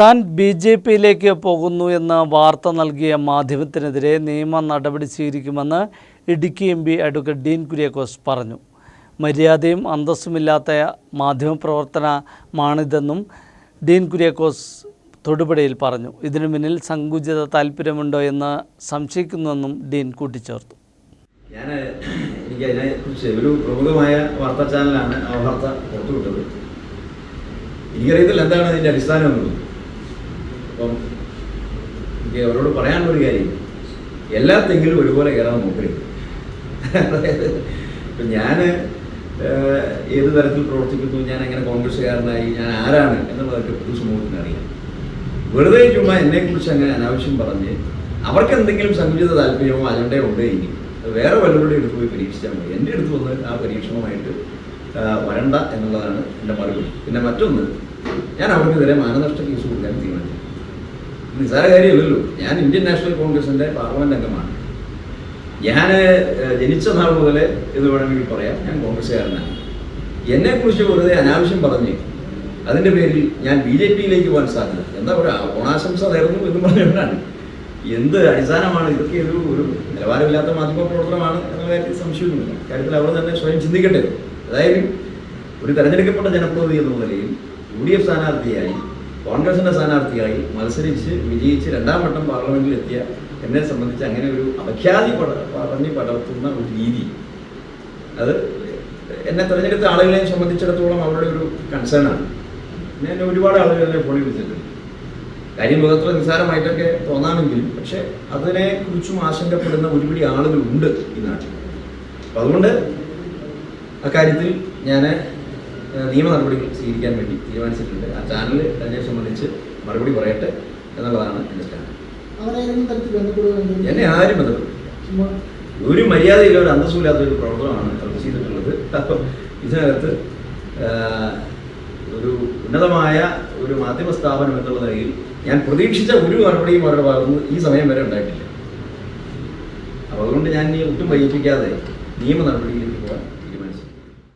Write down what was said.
താൻ B J പിയിലേക്ക് പോകുന്നു എന്ന വാർത്ത നൽകിയ മാധ്യമത്തിനെതിരെ നിയമ നടപടി സ്വീകരിക്കുമെന്ന് Idukki M P advocate Dean Kuriakose പറഞ്ഞു. മര്യാദയും അന്തസ്സുമില്ലാത്ത മാധ്യമപ്രവർത്തനമാണിതെന്നും ഡീൻ കുര്യാക്കോസ് തൊടുപുഴയിൽ പറഞ്ഞു. ഇതിനു മുന്നിൽ സങ്കുചിത താല്പര്യമുണ്ടോ എന്ന് സംശയിക്കുന്നുവെന്നും ഡീൻ കൂട്ടിച്ചേർത്തു. ഞാൻ എനിക്ക് അതിനെക്കുറിച്ച് ഒരു പ്രമുഖമായ വാർത്താ ചാനലാണ് ആ വാർത്ത പുറത്തുവിട്ടത്. എനിക്കറിയത്തില്ല എന്താണ് അതിന്റെ അടിസ്ഥാനം എന്നുള്ളത്. അപ്പം എനിക്ക് അവരോട് പറയാനുള്ള ഒരു കാര്യം എല്ലാ തെങ്ങിലും ഒരുപോലെ കയറാൻ നോക്കരുത് അതായത് ഇപ്പം ഞാൻ ഏത് തരത്തിൽ പ്രവർത്തിക്കുന്നു ഞാൻ എങ്ങനെ കോൺഗ്രസ്സുകാരനായി ഞാൻ ആരാണ് എന്നുള്ളതൊക്കെ പൊതുസമൂഹത്തിന് അറിയാം. വെറുതെ ചുമ്മാ എന്നെക്കുറിച്ച് അങ്ങനെ അനാവശ്യം പറഞ്ഞ് അവർക്ക് എന്തെങ്കിലും സങ്കുചിത താല്പര്യമോ അജണ്ടയോ ഉണ്ടെങ്കിൽ വേറെ വല്ലവരുടെ അടുത്ത് പോയി പരീക്ഷിച്ചാൽ മതി. എന്റെ അടുത്ത് വന്ന് ആ പരീക്ഷണമായിട്ട് വരണ്ട എന്നുള്ളതാണ് എന്റെ മറുപടി. പിന്നെ മറ്റൊന്ന് ഞാൻ അവർക്കെതിരെ മാനനഷ്ട കേസ് കൊടുക്കാൻ തീരുമാനിച്ചു. നിസ്സാര കാര്യമല്ലല്ലോ ഞാൻ ഇന്ത്യൻ നാഷണൽ കോൺഗ്രസിന്റെ പാർലമെന്റ് അംഗമാണ്. ഞാൻ ജനിച്ച നാൾ മുതൽ ഇത് വേണമെങ്കിൽ പറയാം ഞാൻ കോൺഗ്രസ്സുകാരനാണ്. എന്നെക്കുറിച്ച് വെറുതെ അനാവശ്യം പറഞ്ഞ് അതിന്റെ പേരിൽ ഞാൻ ബി ജെ പിയിലേക്ക് പോകാൻ സാധ്യത. എന്താ പറയുക ഓണാശംസ നേർന്നു എന്ന് പറഞ്ഞുകൊണ്ടാണ് എന്ത് അടിസ്ഥാനമാണ്? ഇതൊക്കെ ഒരു ഒരു നിലവാരമില്ലാത്ത മാധ്യമ പ്രവർത്തനമാണ് എന്ന കാര്യത്തിൽ സംശയമൊന്നുമില്ല. കാര്യത്തിൽ അവർ തന്നെ സ്വയം ചിന്തിക്കട്ടെ. അതായത് ഒരു തെരഞ്ഞെടുക്കപ്പെട്ട ജനപ്രതിനിധി എന്ന നിലയിൽ യു ഡി എഫ് സ്ഥാനാർത്ഥിയായി കോൺഗ്രസിന്റെ സ്ഥാനാർത്ഥിയായി മത്സരിച്ച് വിജയിച്ച് രണ്ടാം വട്ടം പാർലമെന്റിൽ എത്തിയ എന്നെ സംബന്ധിച്ച് അങ്ങനെ ഒരു അപഖ്യാതി പറഞ്ഞ് പടർത്തുന്ന ഒരു രീതി. അത് എന്നെ തിരഞ്ഞെടുത്ത ആളുകളെയും സംബന്ധിച്ചിടത്തോളം അവരുടെ ഒരു കൺസേണാണ് പിന്നെ എന്നെ ഒരുപാട് ആളുകൾ എന്നെ ഫോണിൽ വിളിച്ചിട്ടുണ്ട്. കാര്യം മുഖത്ത് നിസ്സാരമായിട്ടൊക്കെ തോന്നാമെങ്കിലും പക്ഷെ അതിനെ കുറിച്ചും ആശങ്കപ്പെടുന്ന ഒരുപിടി ആളുകളുണ്ട് ഈ നാട്ടിൽ. അപ്പം അതുകൊണ്ട് അക്കാര്യത്തിൽ ഞാൻ നിയമ നടപടികൾ സ്വീകരിക്കാൻ വേണ്ടി തീരുമാനിച്ചിട്ടുണ്ട്. ആ ചാനൽ അതിനെ സംബന്ധിച്ച് മറുപടി പറയട്ടെ എന്നുള്ളതാണ് എന്റെ സ്റ്റാൻഡ്. എന്നെ ആരും ബന്ധപ്പെടും ഒരു മര്യാദയില്ല ഒരു അന്തസ്സുമില്ലാത്ത ഒരു പ്രവർത്തനമാണ് അവർ ചെയ്തിട്ടുള്ളത്. അപ്പം ഇതിനകത്ത് ഒരു ഉന്നതമായ ഒരു മാധ്യമ സ്ഥാപനം എന്നുള്ള നിലയിൽ ഞാൻ പ്രതീക്ഷിച്ച ഒരു മറുപടിയും അവരുടെ ഭാഗത്തുനിന്ന് ഈ സമയം വരെ ഉണ്ടായിട്ടില്ല. അപ്പോൾ അതുകൊണ്ട് ഞാൻ ഒട്ടും വൈകിപ്പിക്കാതെ നിയമ നടപടിയിലേക്ക് പോകാൻ